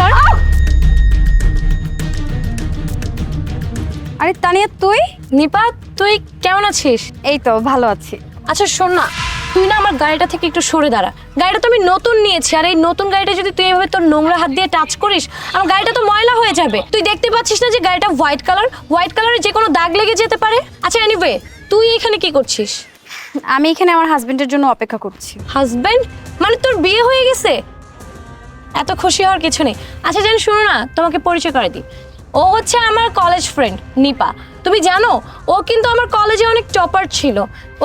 সর আরে তানিয়া তুই? নিপা তুই কেমন আছিস? এই তো ভালো আছি। আচ্ছা শোন না তুই না আমার গাড়িটা থেকে একটু সরে দাঁড়া। গাড়িটা তো আমি নতুন নিয়েছি আর এই নতুন গাড়িটা যদি তুই এভাবে তোর নোংরা হাত দিয়ে টাচ করিস আমার গাড়িটা তো ময়লা হয়ে যাবে। তুই দেখতে পাচ্ছিস না যে গাড়িটা হোয়াইট কালার হোয়াইট কালারের যে কোনো দাগ লেগে যেতে পারে? আচ্ছা এনিওয়ে তুই এখানে কি করছিস? আমি এখানে আমার হাজবেন্ডের জন্য অপেক্ষা করছি। হাজবেন্ড মানে তোর বিয়ে হয়ে গেছে? এত খুশি হওয়ার কিছু নেই। আচ্ছা যেন শুনো না, তোমাকে পরিচয় করে দিই। ও হচ্ছে আমার কলেজ ফ্রেন্ড নিপা। তুমি জানো, ও কিন্তু আমার কলেজে অনেক টপার ছিল।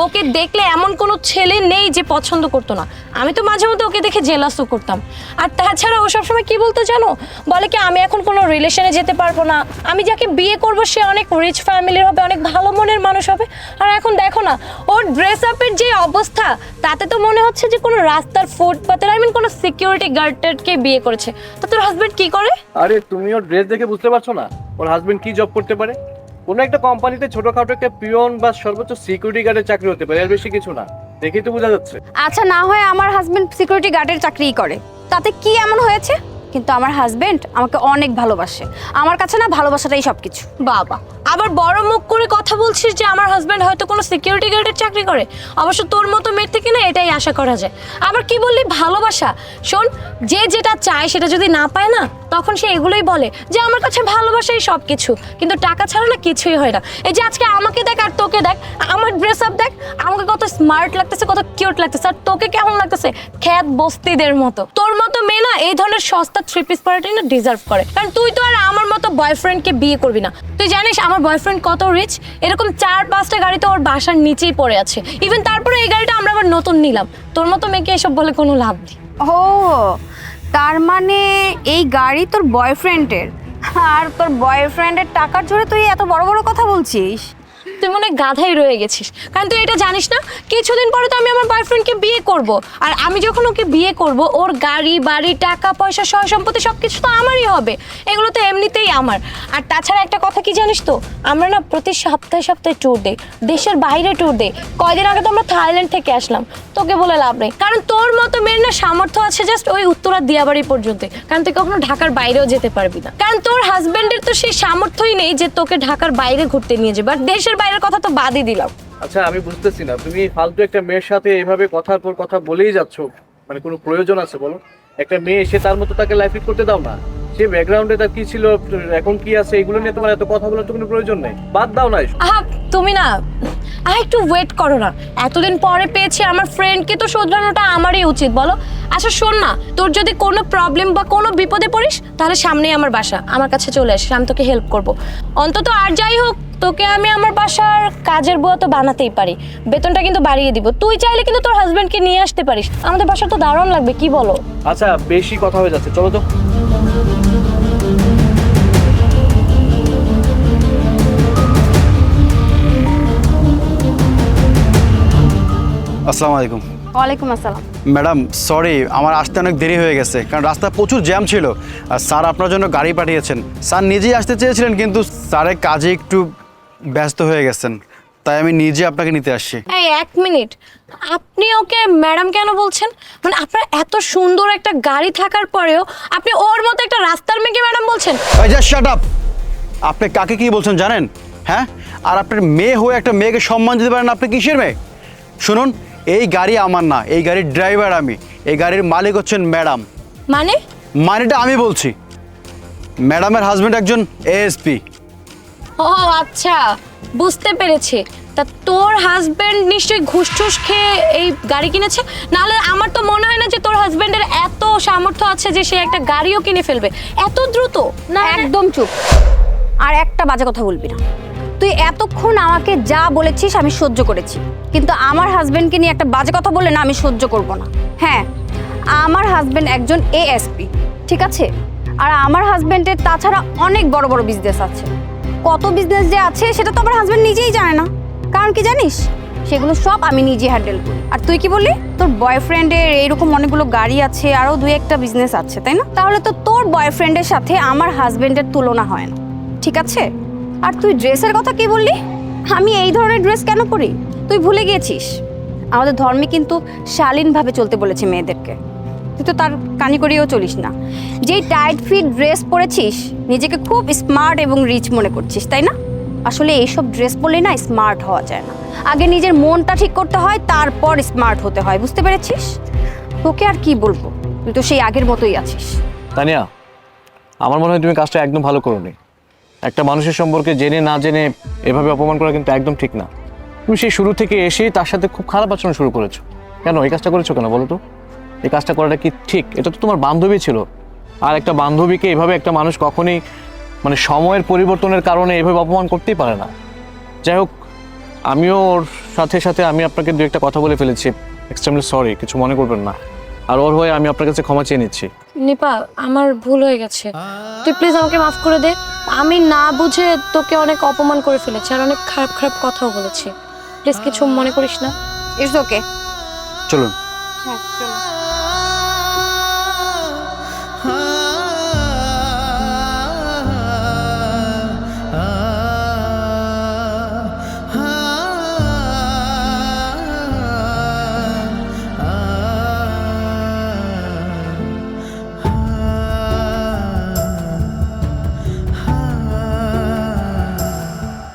ওকে দেখলে এমন কোনো ছেলে নেই যে পছন্দ করতো না। আমি তো মাঝে মধ্যে ওকে দেখে জেলাসও করতাম। আর তাছাড়া ও সবসময় কি বলতো জানো? বলে কি, আমি এখন কোনো রিলেশনে যেতে পারব না। আমি যাকে বিয়ে করব, সে অনেক রিচ ফ্যামিলির হবে, অনেক ভালো মনের মানুষ হবে। আর এখন দেখো না, ওর ড্রেস আপের যে অবস্থা, তাতে তো মনে হচ্ছে যে কোনো রাস্তার ফুটপাতের আই মিন কোনো সিকিউরিটি গার্ডকে বিয়ে করেছে। তো তোর হাজবেন্ড কি করে? আরে, তুমি ওর ড্রেস দেখে বুঝতে পারছ না? ওর হাজবেন্ড কি জব করতে পারে? কোনো একটা কোম্পানিতে ছোটখাটো একটা পিয়ন বা সর্বোচ্চ সিকিউরিটি গার্ডের চাকরি হতে পারে, এর বেশি কিছু না। দেখেই তো বোঝা যাচ্ছে। আচ্ছা না হয় আমার হাজবেন্ড সিকিউরিটি গার্ডের চাকরিই করে। তাতে কি এমন হয়েছে? কিন্তু আমার হাজবেন্ড আমাকে অনেক ভালোবাসে। আমার কাছে না ভালোবাসাটাই সব কিছু বাবা, আবার বড় মুখ করে কথা বলছিস যে আমার হাজবেন্ড হয়তো কোনো সিকিউরিটি গার্ডের চাকরি করে। অবশ্য তোর মতো মেয়ের থেকে না এটাই আশা করা যায়। আবার কি বললি? ভালোবাসা। শোন, যে যেটা চায় সেটা যদি না পায় না, তখন সে এগুলোই বলে যে আমার কাছে ভালোবাসাই সব কিছু কিন্তু টাকা ছাড়া না কিছুই হয় না। এই যে আজকে আমাকে দেখ আর তোকে দেখ, আমার ড্রেস আপ দেখ, আমাকে কত স্মার্ট লাগতেছে, কত কিউট লাগতেছে। আর তোকে কেমন লাগতেছে? খ্যাত বস্তিদের মতো। তোর মতো মেয়ে না এই ধরনের সস্তা থ্রি পিস পরাটাই না ডিজার্ভ করে। কারণ তুই তো আর আমার মতো বয়ফ্রেন্ডকে বিয়ে করবি না। তুই জানিস আমার বয়ফ্রেন্ড কত রিচ এরকম চার পাঁচটা গাড়ি তো ওর বাসার নিচেই পড়ে আছে। ইভেন তারপরে এই গাড়িটা আমরা আবার নতুন নিলাম। তোর মতো মেয়েকে এসব বলে কোনো লাভ নেই। ও, তার মানে এই গাড়ি তোর বয়ফ্রেন্ডের আর তোর বয়ফ্রেন্ডের টাকার জোরে তুই এত বড় বড় কথা বলছিস? তুই মনে হয় গাধাই রয়ে গেছিস। কারণ তুই এটা জানিস না, কিছুদিন পরে তো আমি আমার বয়ফ্রেন্ডকে বিয়ে করব। আর আমি যখন ওকে বিয়ে করব, ওর গাড়ি, বাড়ি, টাকা, পয়সা সয় সম্পত্তি সব কিছু তো আমারই হবে। এগুলো তো এমনিতেই আমার। আর তাছাড়া একটা কথা কি জানিস তো, আমরা না প্রতি সপ্তাহে সপ্তাহে ট্যুর দেই, দেশের বাইরে ট্যুর দেই। কয়দিন আগে তো আমরা থাইল্যান্ড থেকে আসলাম, তোকে বলে লাভ নেই। কারণ তোর মতো মেয়ের না সামর্থ্য আছে জাস্ট ওই উত্তরা দিয়াবাড়ি পর্যন্ত। কারণ তুই কখনো ঢাকার বাইরেও যেতে পারবি না। কারণ তোর হাজবেন্ডের তো সেই সামর্থ্যই নেই যে তোকে ঢাকার বাইরে ঘুরতে নিয়ে যাবে। আর দেশের বাইরের কথা তো বাদই দিলাম। আচ্ছা আমি বুঝতেছি না। তুমি ফালতু একটা মেয়ের সাথে এভাবে কথার পর কথা বলেই যাচ্ছ। মানে কোনো প্রয়োজন আছে বলো? একটা মেয়ে এসে তার মতো তাকে লাইফ করতে দাও না। সে ব্যাকগ্রাউন্ডে তার কি ছিল এখন কি আছে এগুলো নিয়ে তোমার এত কথা বলার তো কোনো প্রয়োজন নেই। বাদ দাও না। আহা তুমি না আহ একটু ওয়েট করো না। এতদিন পরে পেয়েছি আমার ফ্রেন্ডকে তো শোধরানোটা আমারই উচিত বলো? আচ্ছা শোন না তোর যদি কোনো প্রবলেম বা কোনো বিপদে পড়িস তাহলে সামনেই আমার বাসা আমার কাছে চলে আসিস আমি তোকে হেল্প করব। অন্তত আর যাই হোক তোকে আমি আমার বাসার কাজের বুয়া তো বানাতেই পারি। বেতনটা কিন্তু বাড়িয়ে দিব। তুই চাইলে কিন্তু তোর হাজবেন্ডকে নিয়ে আসতে পারিস। আমাদের বাসা তো দারুণ লাগবে কি বলো? আচ্ছা বেশি কথা হয়ে যাচ্ছে চলো তো। আসসালামু আলাইকুম। ওয়ালাইকুম আসসালাম। ম্যাডাম সরি আমার আসতে অনেক দেরি হয়ে গেছে কারণ রাস্তা প্রচুর জ্যাম ছিল। আর স্যার আপনার জন্য গাড়ি পাঠিয়েছেন। স্যার নিজেই আসতে চেয়েছিলেন কিন্তু স্যারের কাজে একটু ব্যস্ত হয়ে গেছেন। তাই আমি নিজে আপনাকে নিতে আসছি। এই এক মিনিট। আপনি ওকে ম্যাডাম কেন বলছেন? মানে আপনার এত সুন্দর একটা গাড়ি থাকার পরেও আপনি ওর মতো একটা রাস্তার মেয়েকে ম্যাডাম বলছেন? ভাই জাস্ট শাট আপ আপনি কাকে কি বলছেন জানেন? হ্যাঁ? আর আপনার মেয়ে হয়ে একটা মেয়েকে সম্মান দিতে পারেন আপনি কিসের মেয়ে? শুনুন এই গাড়ি আমার না এই গাড়ির ড্রাইভার আমি। এই গাড়ির মালিক হচ্ছেন ম্যাডাম। মানে? মানেটা আমি বলছি। ম্যাডামের হাজব্যান্ড একজন এএসপি ও আচ্ছা বুঝতে পেরেছি। তা তোর হাজবেন্ড নিশ্চয়ই ঘুষ টুস খেয়ে এই গাড়ি কিনেছে? নাহলে আমার তো মনে হয় না যে তোর হাজবেন্ডের এত সামর্থ্য আছে যে সে একটা গাড়িও কিনে ফেলবে। এত দ্রুত? না একদম চুপ। আর একটা বাজে কথা বলবি না। তুই এতক্ষণ আমাকে যা বলেছিস আমি সহ্য করেছি। কিন্তু আমার হাজবেন্ডকে নিয়ে একটা বাজে কথা বলে না, আমি সহ্য করব না। হ্যাঁ আমার হাজবেন্ড একজন এএসপি ঠিক আছে? আর আমার হাজবেন্ডের তাছাড়া অনেক বড় বড় বিজনেস আছে। কত বিজনেস যে আছে, সেটা তো আমার হাজব্যান্ড নিজেই জানে না। কারণ কি জানিস? সেগুলো সব আমি নিজে হ্যান্ডেল করি। আর তুই কি বললি? তোর বয়ফ্রেন্ডের এইরকম অনেকগুলো গাড়ি আছে আরও দুই একটা বিজনেস আছে, তাই না? তাহলে তো তোর বয়ফ্রেন্ডের সাথে আমার হাজব্যান্ডের তুলনা হয় না। ঠিক আছে? আর তুই ড্রেসের কথা কি বললি? আমি এই ধরনের ড্রেস কেন পরি? তুই ভুলে গিয়েছিস? আমাদের ধর্মে কিন্তু শালীনভাবে চলতে বলেছে মেয়েদেরকে। তুই তো তার কানি করিয়েও চলিস না। যেই টাইট ফিট ড্রেস পরেছিস, নিজেকে খুব স্মার্ট এবং রিচ মনে করছিস, তাই না? আসলে এইসব ড্রেস পরলে না স্মার্ট হওয়া যায় না। আগে নিজের মনটা ঠিক করতে হয়, তারপর স্মার্ট হতে হয়, বুঝতে পেরেছিস? তোকে আর কি বলব? তুই তো সেই আগের মতোই আছিস। তানিয়া, আমার মনে হয় তুমি কাজটা একদম ভালো করোনি। একটা মানুষের সম্পর্কে জেনে না জেনে এভাবে অপমান করা কিন্তু একদম ঠিক না। তুমি সেই শুরু থেকে এসেই তার সাথে খুব খারাপ আচরণ শুরু করেছ। কেন, এই কাজটা করেছ কেন, বলো তো? এই কাজটা করাটা কি ঠিক? এটা তো তোমার বান্ধবী ছিল। আর একটা বান্ধবীকে এভাবে একটা মানুষ কখনই মানে সময়ের পরিবর্তনের কারণে এভাবে অপমান করতেই পারে না। যাই হোক আমিও ওর সাথে সাথে আমি আপনাকে দু একটা কথা বলে ফেলেছি। এক্সট্রিমলি সরি কিছু মনে করবেন না। আর ওর হয়ে আমি আপনার কাছে ক্ষমা চেয়ে নিচ্ছি। নিপা আমার ভুল হয়ে গেছে। তুই প্লিজ আমাকে মাফ করে দে। আমি না বুঝে তোকে অনেক অপমান করে ফেলেছি আর অনেক খারাপ খারাপ কথাও বলেছি। প্লিজ কিছু মনে করিস না। ইটস ওকে চলুন। হ্যাঁ চলো